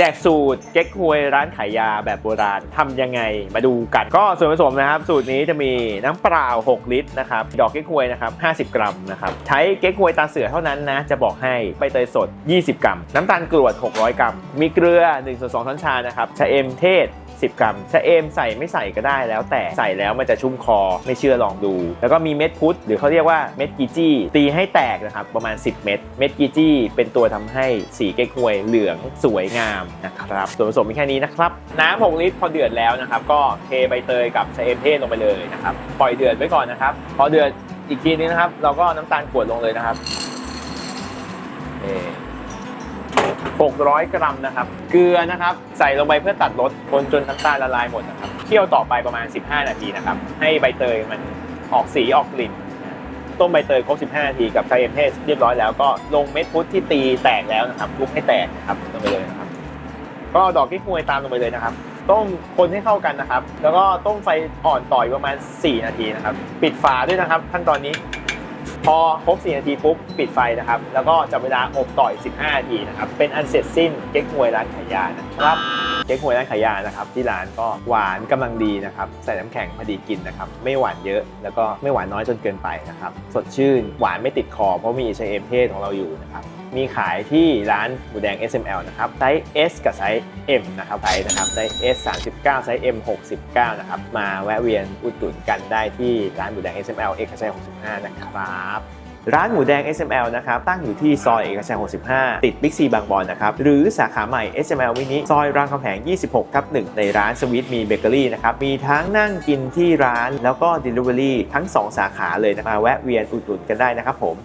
แจกสูตรเก๊กฮวยร้านขายยาแบบโบราณทำยังไงมาดูกัน ก็ส่วนผสมนะครับ สูตรนี้จะมีน้ำเปล่า 6 ลิตรนะครับดอกเก๊กฮวยนะครับ50 กรัมนะครับใช้เก๊กฮวยตาเสือเท่านั้นนะจะบอกให้ใบเตยสด 20 กรัม น้ำตาลกรวด 600 กรัม มีเกลือ1ส่วน2ช้อนชานะครับชะเอมเทศ10 กรัมชะเอมใส่ไม่ใส่ก็ได้แล้วแต่ใส่แล้วมันจะชุ่มคอไม่เชื่อลองดู แล้วก็มีเม็ดพุทธหรือเขาเรียกว่าเม็ดกีจี้ ตีให้แตกนะครับประมาณ 10 เม็ดเม็ดกีจี้เป็นตัวทำให้สีเก๊กฮวยเหลืองสวยงามนะครับ ส่วนผสมมีแค่นี้นะครับ น้ำ6ลิตรพอเดือดแล้วนะครับ ก็เทใบเตยกับชะเอมเทศลงไปเลยนะครับ ปล่อยเดือดไว้ก่อนนะครับ พอเดือดอีกทีนึงนะครับ เราก็น้ำตาลกรวดลงเลยนะครับนี่600 กรัมนะครับ เกลือนะครับ ใส่ลงไปเพื่อตัดรสคนจนน้ำตาลละลายหมดนะครับเคี่ยวต่อไปประมาณ 15 นาทีนะครับ ให้ใบเตยมันออกสีออกกลิ่นต้มใบเตยครบ 15 นาทีกับไทเอ็มเทสเรียบร้อยแล้วก็ลงเม็ดพุทธที่ตีแตกแล้วนะครับลุกให้แตกนะครับลงไปเลย นะครับก็ดอกกิ๊กฮวยตามลงไปเลยนะครับ ต้มคนให้เข้ากันนะครับ แล้วก็ต้มไฟอ่อนต่อยประมาณ 4 นาทีนะครับ ปิดฝาด้วยนะครับ ขั้นตอนนี้ พอครบ 4 นาทีปุ๊บปิดไฟนะครับ แล้วก็จับเวลาอบต่อย 15 นาทีนะครับ เป็นอันเสร็จสิ้นเก๊กฮวยร้านขายยานะครับ เก๊กฮวยร้านขายยานะครับที่ร้านก็หวานกำลังดีนะครับใส่น้ำแข็งพอดีกินนะครับไม่หวานเยอะแล้วก็ไม่หวานน้อยจนเกินไปนะครับสดชื่นหวานไม่ติดคอเพราะมีชเอมเทศของเราอยู่นะครับมีขายที่ร้านหมูแดง SML นะครับไซส์ S กับไซส์ M นะครับไซส์นะครับไซส์ S 39ไซส์ M 69นะครับมาแวะเวียนอุดหนุนกันได้ที่ร้านหมูแดง SML เอกชัย65 นะครับ ร้านหมูแดง SML นะครับตั้งอยู่ที่ซอยเอกชัย 65 ติดบิ๊กซีบางบอนนะครับหรือสาขาใหม่ SML มินิซอยรามคำแหง 26ทับ1ในร้านสวิตมีเบเกอรี่นะครับมีทั้งนั่งกินที่ร้านแล้วก็ Delivery ทั้ง 2 สาขาเลยนะมาแวะเวียนอุดหนุนกันได้นะครับผม